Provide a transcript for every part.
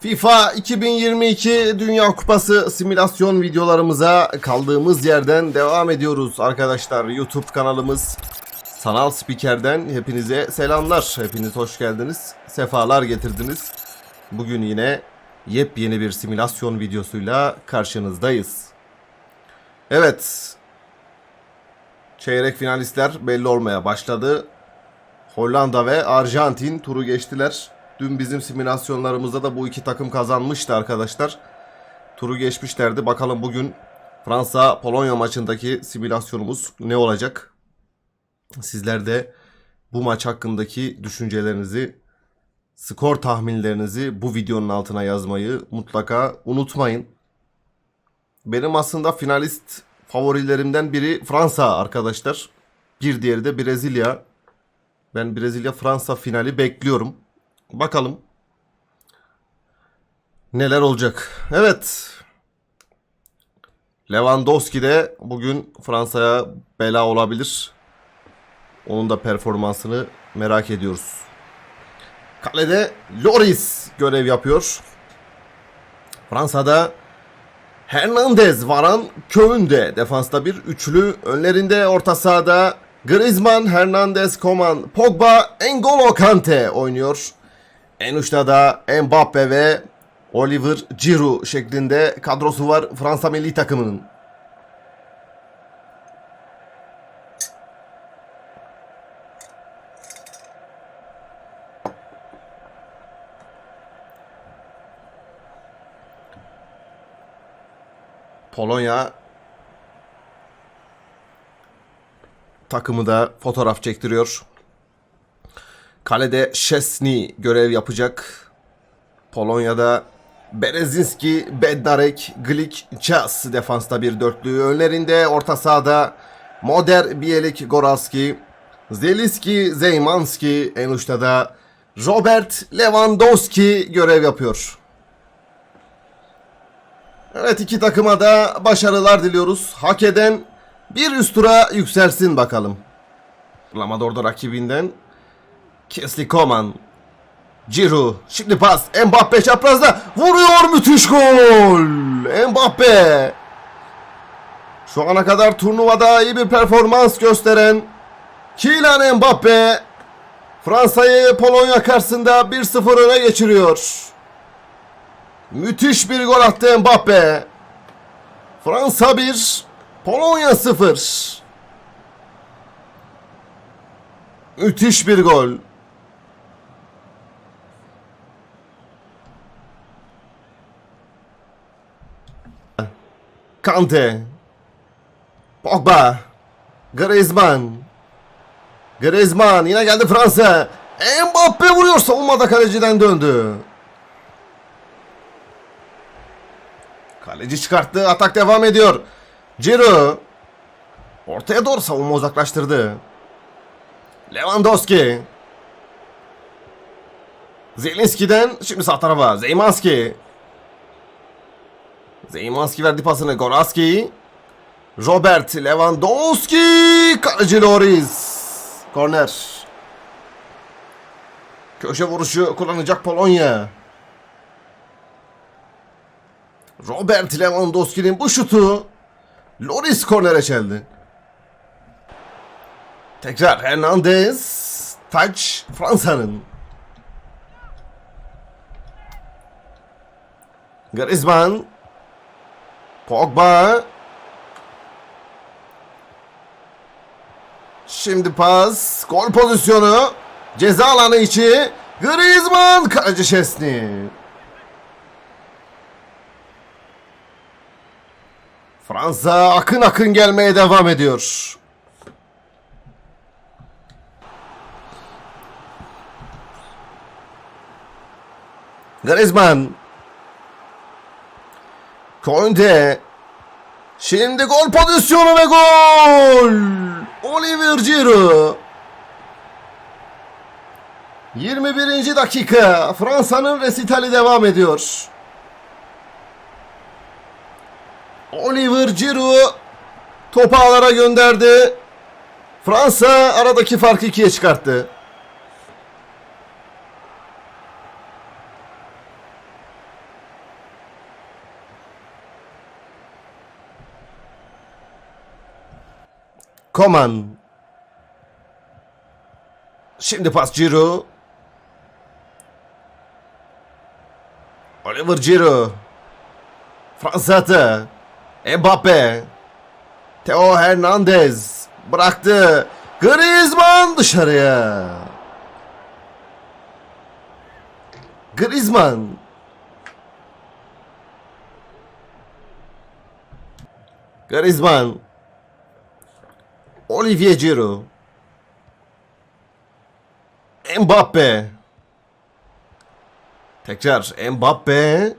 FIFA 2022 Dünya Kupası simülasyon videolarımıza kaldığımız yerden devam ediyoruz arkadaşlar. YouTube kanalımız Sanal Spiker'den hepinize selamlar. Hepiniz hoş geldiniz. Sefalar getirdiniz. Bugün yine yepyeni bir simülasyon videosuyla karşınızdayız. Evet. Çeyrek finalistler belli olmaya başladı. Hollanda ve Arjantin turu geçtiler. Dün bizim simülasyonlarımızda da bu iki takım kazanmıştı arkadaşlar. Turu geçmişlerdi. Bakalım bugün Fransa Polonya maçındaki simülasyonumuz ne olacak? Sizler de bu maç hakkındaki düşüncelerinizi, skor tahminlerinizi bu videonun altına yazmayı mutlaka unutmayın. Benim aslında finalist favorilerimden biri Fransa arkadaşlar. Bir diğeri de Brezilya. Ben Brezilya Fransa finali bekliyorum. Bakalım neler olacak. Evet. Lewandowski de bugün Fransa'ya bela olabilir. Onun da performansını merak ediyoruz. Kalede Loris görev yapıyor. Fransa'da Hernandez, Varan, Köyünde defansta bir üçlü. Önlerinde orta sahada Griezmann, Hernandez, Coman, Pogba, N'Golo Kante oynuyor. En uçta da Mbappe ve Oliver Giroud şeklinde kadrosu var Fransa milli takımının. Polonya takımı da fotoğraf çektiriyor. Kalede Szczesny görev yapacak. Polonya'da Berezinski, Bednarek, Glik, Czas defansta bir dörtlü. Önlerinde orta sahada Moder, Bielik, Goralski, Zeliski, Zeymanski. En uçta da Robert Lewandowski görev yapıyor. Evet iki takıma da başarılar diliyoruz. Hak eden bir üst tura yükselsin bakalım. Lamador'da rakibinden Kesli Koman. Giroud. Şimdi pas. Mbappe çaprazda. Vuruyor müthiş gol. Mbappe. Şu ana kadar turnuvada iyi bir performans gösteren Kylian Mbappe Fransa'yı Polonya karşısında 1-0 öne geçiriyor. Müthiş bir gol attı Mbappe. Fransa 1, Polonya 0. Müthiş bir gol. Kante. Pogba. Griezmann. Griezmann yine geldi Fransa. Mbappe vuruyor savunmada kaleciden döndü. Kaleci çıkarttı. Atak devam ediyor. Ciro. Ortaya doğru savunma uzaklaştırdı. Lewandowski. Zelinski'den şimdi sağ tarafa. Zeymanski. Zeymanski verdi pasını. Goraski. Robert Lewandowski. Kaleci Loris. Korner. Köşe vuruşu kullanacak Polonya. Robert Lewandowski'nin bu şutu Loris kornere çeldi. Tekrar Hernandez. Taç Fransa'nın. Griezmann. Pogba. Şimdi pas. Gol pozisyonu. Ceza alanı içi. Griezmann. Kaleci Şesni. Fransa akın akın gelmeye devam ediyor. Griezmann. Konde. Şimdi gol pozisyonu ve gol. Oliver Giroud. 21. dakika. Fransa'nın resitali devam ediyor. Oliver Giroud topu ağlara gönderdi. Fransa aradaki farkı ikiye çıkarttı. Koman. Şimdi pas Giroud. Oliver Giroud. Fransa atı. Mbappe. Theo Hernandez. Bıraktı. Griezmann dışarıya. Griezmann. Griezmann. Olivier Giroud. Mbappe. Tekrar Mbappe.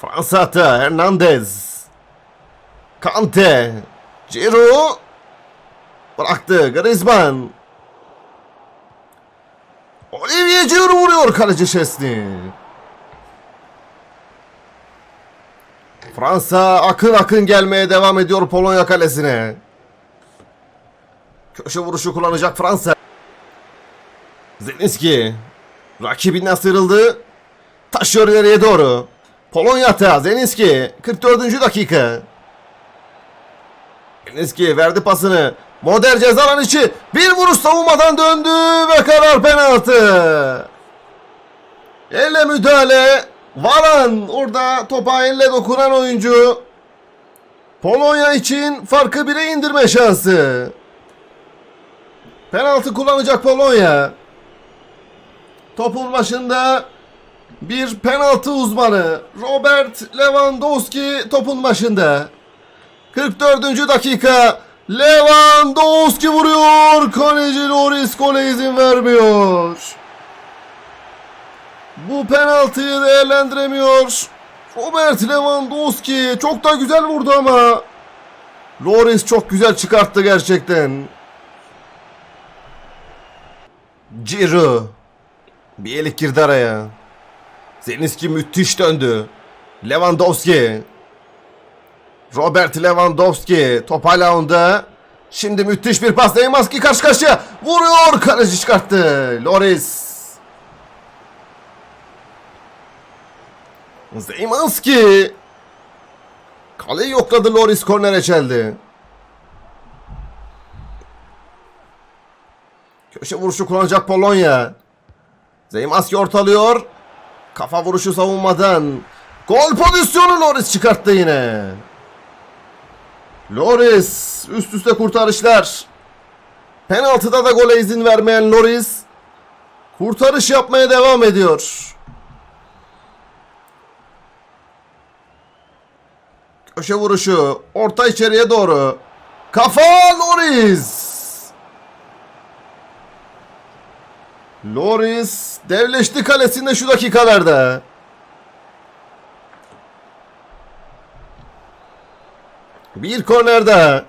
Fransa atı Hernandez. Kante. Giroud. Bıraktı Griezmann. Olivier Giroud vuruyor kaleci Şesni. Fransa akın akın gelmeye devam ediyor Polonya kalesine. Köşe vuruşu kullanacak Fransa. Zelinski rakibinden sıyrıldı. Taşıyor ileriye doğru. Polonya atağı Zelinski 44. dakika. Zelinski verdi pasını. Modern ceza içi bir vuruş savunmadan döndü ve karar penaltı. Elle müdahale. Varan orada topa elle dokunan oyuncu. Polonya için farkı bire indirme şansı. Penaltı kullanacak Polonya. Topun başında bir penaltı uzmanı Robert Lewandowski topun başında. 44. dakika Lewandowski vuruyor. Kaleci Loris gole izin vermiyor. Bu penaltıyı değerlendiremiyor. Robert Lewandowski çok da güzel vurdu ama Loris çok güzel çıkarttı gerçekten. Ciro. Bir elik girdi araya. Zelinski müthiş döndü. Lewandowski. Robert Lewandowski top hala onda. Şimdi müthiş bir pas. Neymaski karşı karşıya. Vuruyor. Kaleci çıkarttı. Loris. Zeymanski. Kaleyi yokladı Loris kornere çeldi. Köşe vuruşu kullanacak Polonya. Zeymanski ortalıyor. Kafa vuruşu savunmadan. Gol pozisyonu Loris çıkarttı yine. Loris üst üste kurtarışlar. Penaltıda da gole izin vermeyen Loris kurtarış yapmaya devam ediyor. Köşe vuruşu orta içeriye doğru. Kafa Loris. Loris devleşti kalesinde şu dakikalarda. Bir kornerde.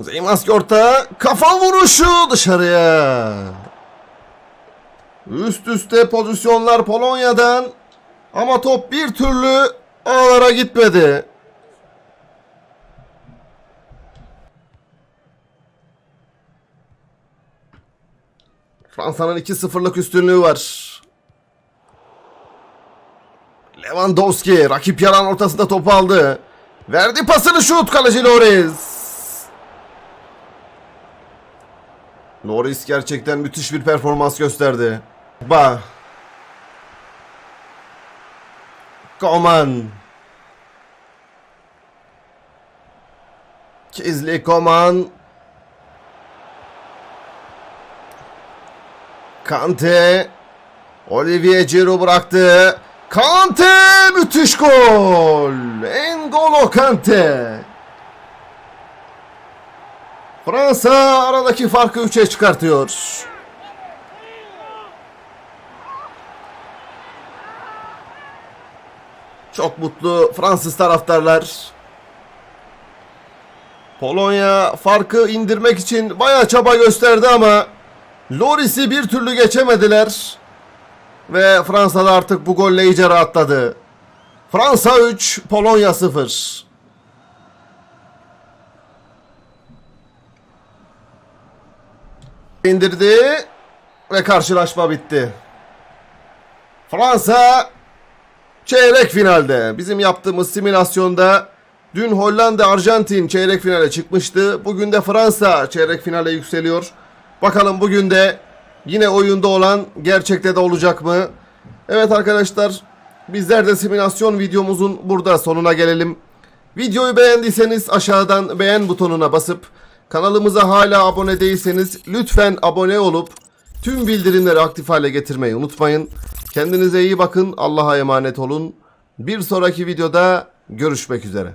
Zeymaski orta. Kafa vuruşu dışarıya. Üst üste pozisyonlar Polonya'dan. Ama top bir türlü ağlara gitmedi. Fransa'nın 2-0'lık üstünlüğü var. Lewandowski rakip yaran ortasında topu aldı. Verdi pasını şut kaleci Loris. Loris gerçekten müthiş bir performans gösterdi. Ba. Koman. Kizli Koman. Kante. Olivier Giroud bıraktı. Kante müthiş gol. N'Golo Kante. Fransa aradaki farkı 3'e çıkartıyor. Çok mutlu Fransız taraftarlar. Polonya farkı indirmek için bayağı çaba gösterdi ama Loris'i bir türlü geçemediler. Ve Fransa'da artık bu golle iyice rahatladı. Fransa 3, Polonya 0. indirdi ve karşılaşma bitti. Fransa çeyrek finalde. Bizim yaptığımız simülasyonda Dün Hollanda Arjantin çeyrek finale çıkmıştı. Bugün de Fransa çeyrek finale yükseliyor. Bakalım bugün de yine oyunda olan gerçekte de olacak mı? Evet arkadaşlar bizler de simülasyon videomuzun burada sonuna gelelim. Videoyu beğendiyseniz aşağıdan beğen butonuna basıp kanalımıza hala abone değilseniz lütfen abone olup tüm bildirimleri aktif hale getirmeyi unutmayın. Kendinize iyi bakın. Allah'a emanet olun. Bir sonraki videoda görüşmek üzere.